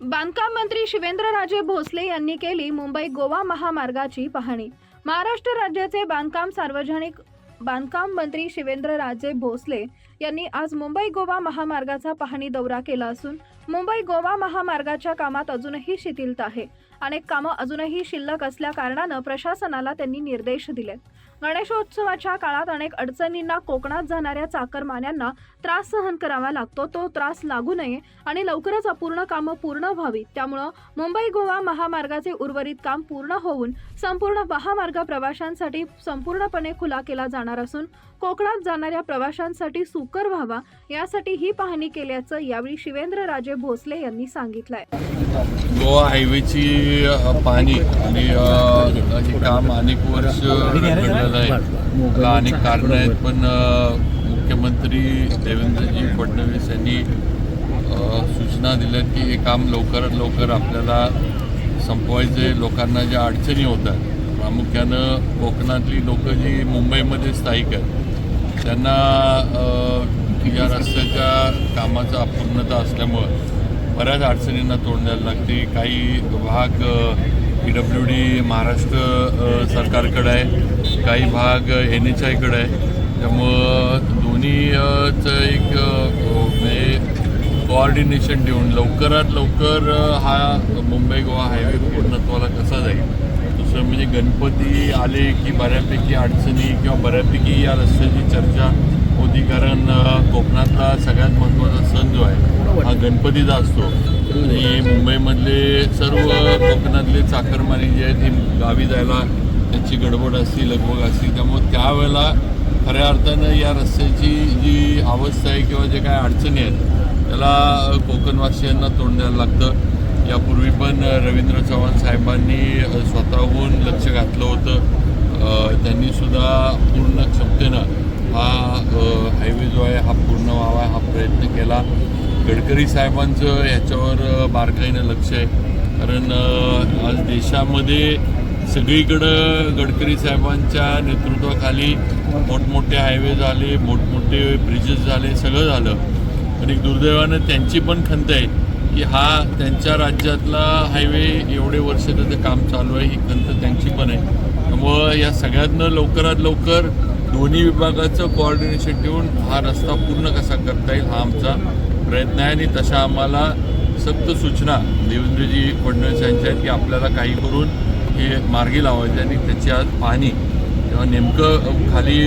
बांधकाम मंत्री शिवेंद्रराजे भोसले यांनी केली मुंबई गोवा महामार्गाची पाहणी. महाराष्ट्र राज्याचे बांधकाम सार्वजनिक बांधकाम मंत्री शिवेंद्रराजे भोसले यांनी आज मुंबई गोवा महामार्गाचा पाहणी दौरा केला असून मुंबई गोवा महामार्गाच्या कामात अजूनही शिथिलता आहे. अनेक कामं अजूनही शिल्लक असल्या कारणानं प्रशासनाला त्यांनी निर्देश दिले. गणेशोत्सवाच्या काळात अनेक अडचणींना कोकणात जाणाऱ्या चाकरमान्यांना त्रास सहन करावा लागतो तो त्रास लागू नये आणि लवकरच अपूर्ण कामं पूर्ण व्हावी. त्यामुळं मुंबई गोवा महामार्गाचे उर्वरित काम पूर्ण होऊन संपूर्ण महामार्ग प्रवाशांसाठी संपूर्णपणे खुला केला जाणार असून कोकणात जाणाऱ्या प्रवाशांसाठी सुकर व्हावा यासाठी ही पाहणी केल्याचं यावेळी शिवेंद्रराजे भोसले यांनी सांगितलंय. गोवा हायवेची पाणी आणि हे काम अनेक वर्ष घडलेलं आहे. त्याला अनेक कारणं आहेत पण मुख्यमंत्री देवेंद्रजी फडणवीस यांनी सूचना दिल्या की हे काम लवकरात लवकर आपल्याला संपवायचे लोकांना ज्या अडचणी होतात प्रामुख्यानं कोकणातली लोक जी मुंबईमध्ये स्थायिक आहेत त्यांना या रस्त्याच्या कामाचा अपूर्णता असल्यामुळं बऱ्याच अडचणींना तोंड द्यायला लागते. काही भाग पी डब्ल्यू डी महाराष्ट्र सरकारकडं आहे. काही भाग एन एच आयकडं आहे. त्यामुळं दोन्हीचं एक म्हणजे कोऑर्डिनेशन देऊन लवकरात लवकर हा मुंबई गोवा हायवे पूर्णत्वाला कसा जाईल. दुसरं म्हणजे गणपती आले की बऱ्यापैकी अडचणी किंवा बऱ्यापैकी या रस्त्याची चर्चा होती. कारण कोकणातला सगळ्यात महत्त्वाचा सण जो आहे गणपतीचा असतो. आणि मुंबईमधले सर्व कोकणातले चाकरमानी जे आहेत ते गावी जायला त्यांची गडबड असती लगबग असती. त्यामुळे त्यावेळेला खऱ्या अर्थानं या रस्त्याची जी अवस्था आहे किंवा जे काय अडचणी आहेत त्याला कोकणवासियांना तोंड द्यायला लागतं. यापूर्वी पण रवींद्र चव्हाण साहेबांनी स्वतःहून लक्ष घातलं होतं. त्यांनीसुद्धा पूर्ण क्षमतेनं हा हायवे जो आहे हा पूर्ण व्हावा हा प्रयत्न केला. गडकरी साहेबांचं ह्याच्यावर बारकाईनं लक्ष आहे. कारण आज देशामध्ये सगळीकडं गडकरी साहेबांच्या नेतृत्वाखाली मोठमोठे हायवे झाले मोठमोठे ब्रिजेस झाले सगळं झालं. पण एक दुर्दैवानं त्यांची पण खंत आहे की हा त्यांच्या राज्यातला हायवे एवढे वर्ष त्याचं काम चालू आहे ही खंत त्यांची पण आहे. त्यामुळं या सगळ्यातनं लवकरात लवकर दोन्ही विभागाचं कोऑर्डिनेशन ठेवून हा रस्ता पूर्ण कसा करता येईल हा आमचा प्रयत्न आहे आणि तशा आम्हाला सक्त सूचना देवेंद्रजी फडणवीस यांच्या आहेत की आपल्याला काही करून हे मार्गी लावायचे आणि त्याची आज पाहणी. तेव्हा नेमकं खाली